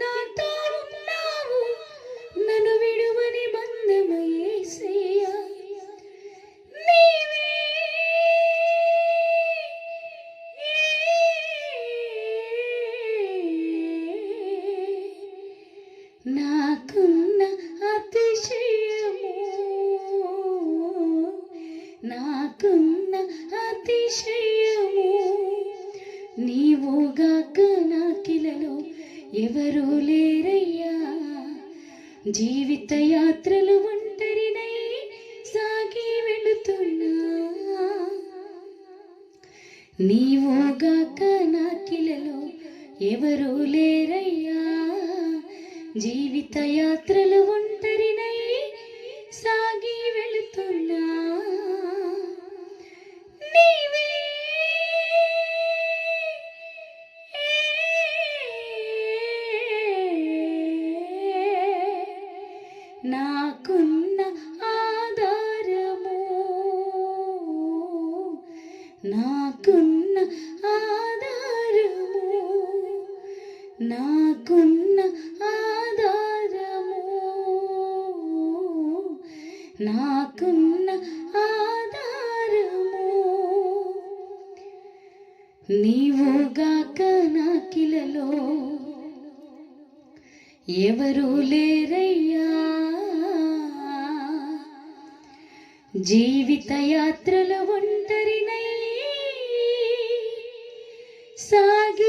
నాతో ఉన్నావు నన్ను విడువని మందమయేసయ్య నా ఎవరూ లేరయ్యా. జీవిత యాత్రలు ఒంటరినై సాగి వెళుతున్నా. నీవుగాక నా కిలలు ఎవరూ లేరయ్యా. జీవిత యాత్రలు ఒంటరినై సాగి వెళుతున్నా. నాకున్న ఆధారము. నాకున్న ఆధారము. నాకున్న ఆధారము. నాకున్న ఆధారము. నీవుగాక నాకిలలో ఎవరు లేరయ్యా? జీవిత యాత్రల ఒంటరినై సాగి